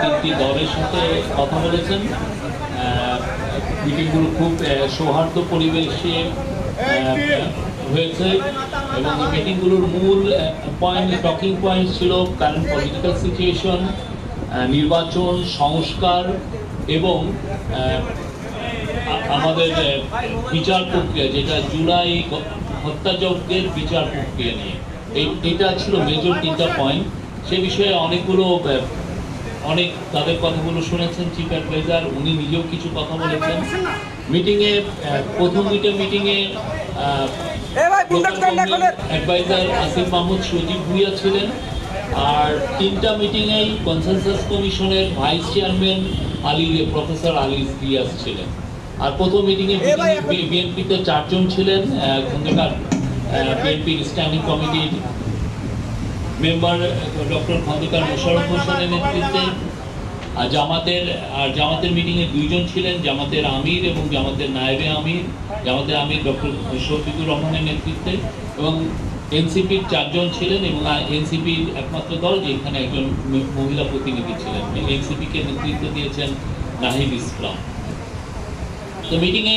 তিনটি দলের সাথে কথা বলেছেন। মিটিংগুলো খুব সৌহার্দ্য পরিবেশে হয়েছে এবং মিটিংগুলোর মূল পয়েন্ট টকিং পয়েন্ট ছিল কারেন্ট পলিটিক্যাল সিচুয়েশন নির্বাচন, সংস্কার এবং আমাদের বিচার প্রক্রিয়া, যেটা জুলাই হত্যাযজ্ঞের বিচার প্রক্রিয়া নিয়ে। এই, এটা ছিল মেজর তিনটা পয়েন্ট সে বিষয়ে অনেকগুলো অনেক তাদের কথাগুলো শুনেছেন চিফ অ্যাডভাইজার উনি নিজেও কিছু কথা বলেছেন। মিটিংয়ে প্রথম দুইটা মিটিংয়ে অ্যাডভাইজার আসিফ মাহমুদ সজীব ভুইয়া ছিলেন। আর তিনটা মিটিংয়েই কনসেনসাস কমিশনের vice chairman Ali professor Ali Riaz ছিলেন। আর প্রথম মিটিংয়ে বিএনপিতে চারজন ছিলেন খন্দকার বিএনপির স্ট্যান্ডিং কমিটির মেম্বার ডক্টর খন্দকার মোশারফ হোসেনের নেতৃত্বে আর জামাতের আর জামাতের মিটিংয়ে দুইজন ছিলেন, জামাতের আমির এবং জামাতের নায়েবে আমির, জামাতের আমির ডক্টর শফিকুর রহমানের নেতৃত্বে এবং এনসিপির চারজন ছিলেন এবং এনসিপির একমাত্র দল যে এখানে একজন মহিলা প্রতিনিধি ছিলেন। এনসিপিকে নেতৃত্ব দিয়েছেন নাহিদ ইসলাম। তো মিটিংয়ে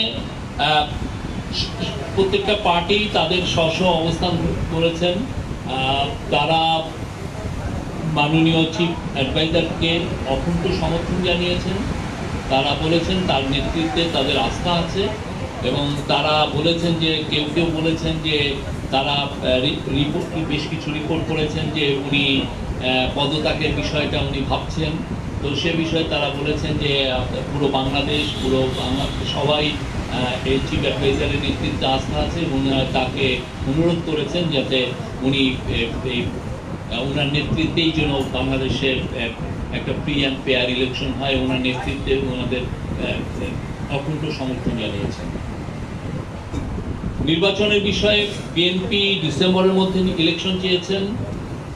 প্রত্যেকটা পার্টি তাদের স্ব অবস্থান করেছেন। তারা মাননীয় চিফ অ্যাডভাইজারকে অকুণ্ঠ সমর্থন জানিয়েছেন। তারা বলেছেন তার নেতৃত্বে তাদের আস্থা আছে এবং তারা বলেছেন যে, কেউ কেউ বলেছেন যে, তারা রিপোর্ট বেশ কিছু রিপোর্ট করেছেন যে, উনি পদত্যাগের বিষয়টা উনি ভাবছেন। তো সে বিষয়ে তারা বলেছেন যে পুরো বাংলাদেশ, পুরো বাংলা, সবাই এই চিফ অ্যাডভাইজারের নেতৃত্বে আস্থা আছে আহ, তাকে অনুরোধ করেছেন যাতে উনি এই ওনার নেতৃত্বেই যেন বাংলাদেশের একটা ফ্রি অ্যান্ড ফেয়ার ইলেকশন হয় ওনার নেতৃত্বে ওনাদের অকুণ্ঠ সমর্থন জানিয়েছেন। নির্বাচনের বিষয়ে বিএনপি ডিসেম্বরের মধ্যে ইলেকশন চেয়েছেন।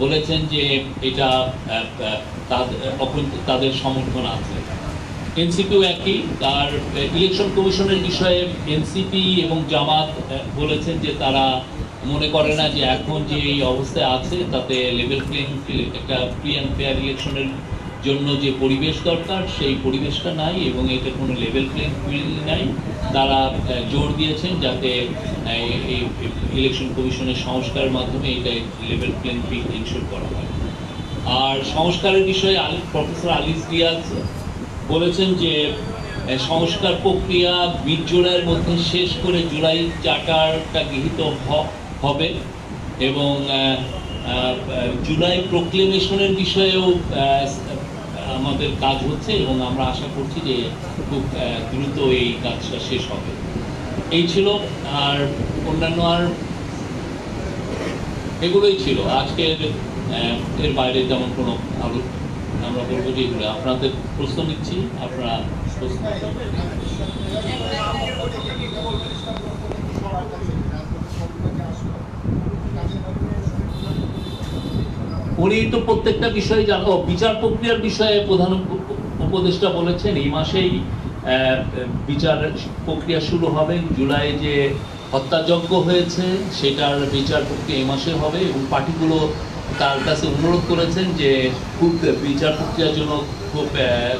বলেছেন যে এটা তাদের সমর্থন আছে। এনসিপিও একই, তার ইলেকশন কমিশনের বিষয়ে এনসিপি এবং জামাত বলেছেন যে তারা মনে করে না যে এখন যে এই অবস্থায় আছে, তাতে লেভেল প্লেইং একটা ফ্রি অ্যান্ড ফেয়ার ইলেকশনের জন্য যে পরিবেশ দরকার, সেই পরিবেশটা নাই এবং এতে কোনো লেভেল প্লেইং ফিল্ড নাই। তারা জোর দিয়েছেন যাতে এই ইলেকশন কমিশনের সংস্কারের মাধ্যমে এটা লেভেল প্লেইং ফিল্ড ইনশোর করা হয়। আর সংস্কারের বিষয়ে আলী প্রফেসর আলিস রিয়াজ বলেছেন যে সংস্কার প্রক্রিয়া বিশ জুলাইয়ের মধ্যে শেষ করে জুলাই চার্টারটা গৃহীত হবে এবং জুলাই প্রোক্লেমেশনের বিষয়েও আমাদের কাজ হচ্ছে এবং আমরা আশা করছি যে খুব দ্রুত এই কাজটা শেষ হবে। এই ছিল, আর অন্যান্য আর এগুলোই ছিল। আজকের এর বাইরে যেমন কোনো আলো আমরা বলব যে এগুলো। আপনাদের প্রশ্ন নিচ্ছি, আপনারা প্রশ্ন উনি তো প্রত্যেকটা বিষয়ে জানো ও, বিচার প্রক্রিয়ার বিষয়ে প্রধান উপদেষ্টা বলেছেন। এই মাসেই বিচার প্রক্রিয়া শুরু হবে। জুলাই যে হত্যাযজ্ঞ হয়েছে সেটার বিচার প্রক্রিয়া এই মাসে হবে এবং পার্টিগুলো তার কাছে অনুরোধ করেছেন যে খুব বিচার প্রক্রিয়ার জন্য খুব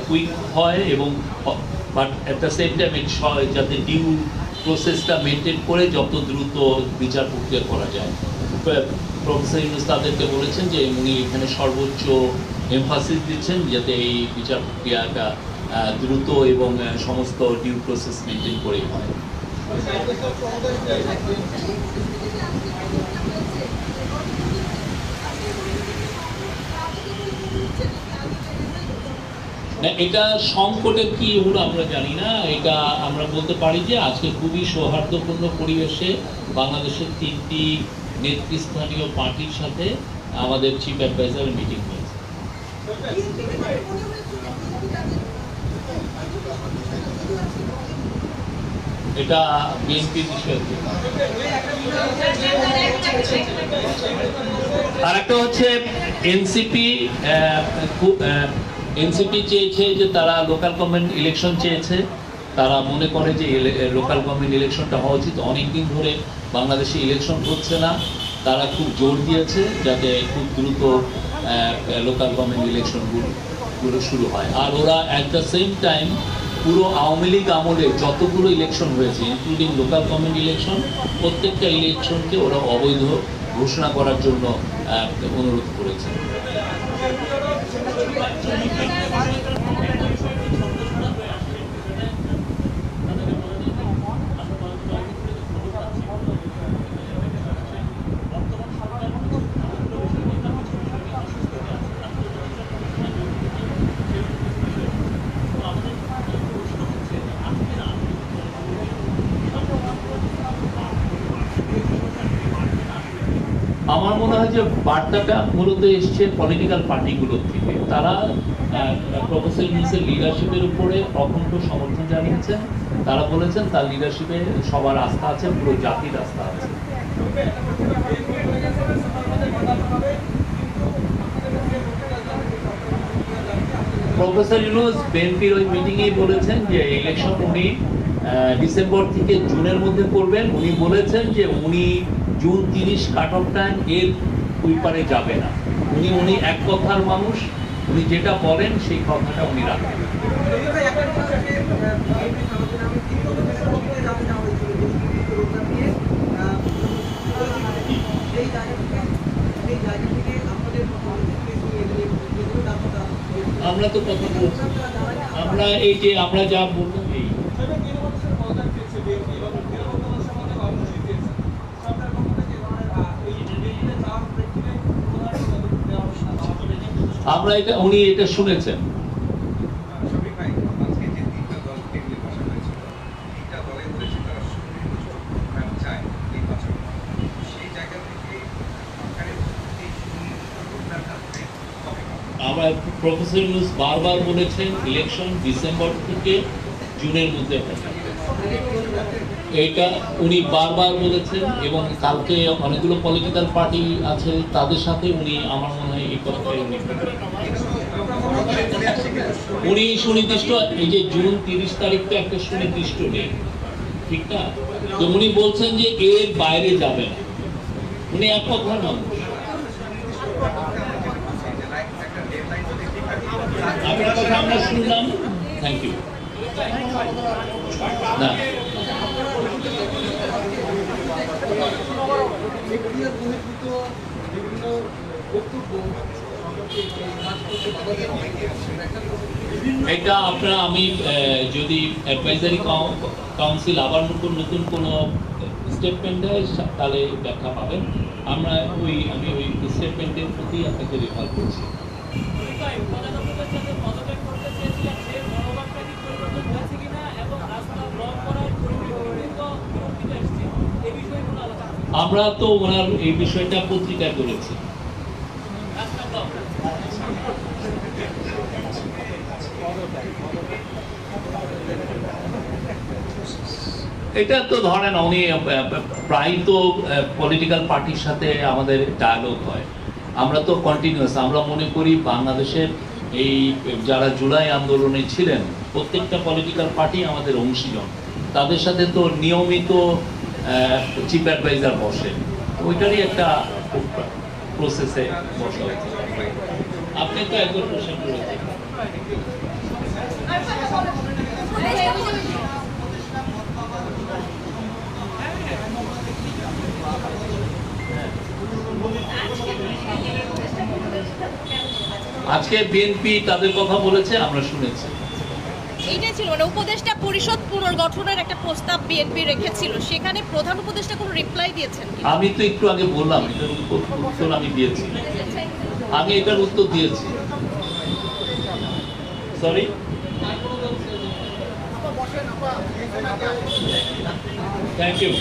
কুইক হয় এবং but at the same time যাতে ডিউ প্রসেসটা মেনটেন করে যত দ্রুত বিচার প্রক্রিয়া করা যায়। প্রফেসর তাদেরকে বলেছেন যে উনি এখানে সর্বোচ্চ এমফাসিস দিচ্ছেন যাতে এই বিচার প্রক্রিয়াটা দ্রুত এবং সমস্ত ডিউ প্রসেস মেনটেন হয়। এটা সংকটের কি হলো আমরা জানি না। এটা আমরা বলতে পারি যে আজকে খুবই সৌহার্দ্যপূর্ণ পরিবেশে বাংলাদেশের তিনটি নেতৃস্থানীয় পার্টির সাথে আমাদের চিফ অ্যাডভাইজার মিটিং হয়েছে। এটা বিএনপি আর একটা হচ্ছে এনসিপি এনসিপি চেয়েছে যে তারা লোকাল গভর্নমেন্ট ইলেকশন চেয়েছে। তারা মনে করে যে লোকাল গভর্নমেন্ট ইলেকশনটা হওয়া উচিত। অনেকদিন ধরে বাংলাদেশে ইলেকশন হচ্ছে না। তারা খুব জোর দিয়েছে যাতে খুব দ্রুত লোকাল গভর্নমেন্ট ইলেকশনগুলো গুলো শুরু হয়। আর ওরা অ্যাট দ্য সেম টাইম পুরো আওয়ামী লীগ আমলে যতগুলো ইলেকশন হয়েছে ইনক্লুডিং লোকাল গভর্নমেন্ট ইলেকশন প্রত্যেকটা ইলেকশনকে ওরা অবৈধ ঘোষণা করার জন্য অনুরোধ করেছে। আমার মনে হয় যে বার্তাটা মূলত এসছে পলিটিক্যাল পার্টিগুলোর থেকে। তারা প্রফেসর ইউনুসের লিডারশিপের উপরে অখণ্ড সমর্থন জানিয়েছেন। তারা বলেছেন তার লিডারশিপে সবার আস্থা আছে, পুরো জাতির আস্থা আছে। প্রফেসর ইউনুস বিএনপির ওই মিটিংয়েই বলেছেন যে ইলেকশন উনি ডিসেম্বর থেকে জুনের মধ্যে করবেন। উনি বলেছেন যে উনি জুন তিরিশ কাট অফ টাইম এর ওই পারে যাবে না। উনি উনি এক কথার মানুষ, উনি যেটা বলেন সেই কথাটা উনি রাখেন। আমরা তো কথা বলছি। আমরা এই যে, আমরা যা বললাম এই আমরা এটা উনি এটা শুনেছেন শফিক ভাই, আজকে যে তিনটা দলকে নিয়ে বসা হয়েছিল, তিনটা দলে বলেছে তারা সুনির্দিষ্ট চায় নির্বাচন। সেই জায়গা থেকে সরকারের এই সুনির্দিষ্ট রোডম্যাপটা আপনি কবে পাবেন? আমরা প্রফেসর ইউনুস বারবার বলেছেন ইলেকশন ডিসেম্বর থেকে জুনের মধ্যে এটা উনি বারবার বলেছেন এবং কালকে অনেকগুলো পলিটিক্যাল পার্টি আছে তাদের সাথে উনি আমার মনে হয় এই কথাটাই উনি। উনি সুনির্দিষ্ট এই যে জুন তিরিশ তারিখ তো একটা সুনির্দিষ্ট নেই ঠিক না? তো উনি বলছেন যে এর বাইরে যাবে না। উনি এক কথার মানুষ আপনার শুনলাম। থ্যাংক ইউ না। এটা আপনার, আমি যদি অ্যাডভাইজারি কাউন্সিল আবার নতুন নতুন কোনো স্টেটমেন্ট দেয় তাহলে ব্যাখ্যা পাবেন। আমরা ওই, আমি ওই স্টেটমেন্টের প্রতি আপনাকে রেফার করছি। আমরা তো ওনার এই বিষয়টা পত্রিকায় করেছি। এটা তো ধরেন উনি প্রায় তো পলিটিক্যাল পার্টির সাথে আমাদের ডায়ালগ হয়। আমরা তো কন্টিনিউয়াস আমরা মনে করি বাংলাদেশের এই, যারা জুলাই আন্দোলনে ছিলেন, প্রত্যেকটা পলিটিক্যাল পার্টি আমাদের অংশীজন। তাদের সাথে তো নিয়মিত চিফ অ্যাডভাইজার বসে। ওইটারই একটা প্রসেসে বসা হয়েছে আপনি তো একবার প্রশ্ন করেছেন আজকে বিএনপি তাদের কথা বলেছে আমরা শুনেছি। এইটাই ছিল মানে উপদেষ্টা পরিষদ পুনর্গঠনের একটা প্রস্তাব বিএনপি রেখেছিল। সেখানে প্রধান উপদেষ্টা কোনো রিপ্লাই দিয়েছেন আমি তো একটু আগে বললাম এটার উত্তর আমি দিয়েছি। আমি এটার উত্তর দিয়েছি। Sorry thank you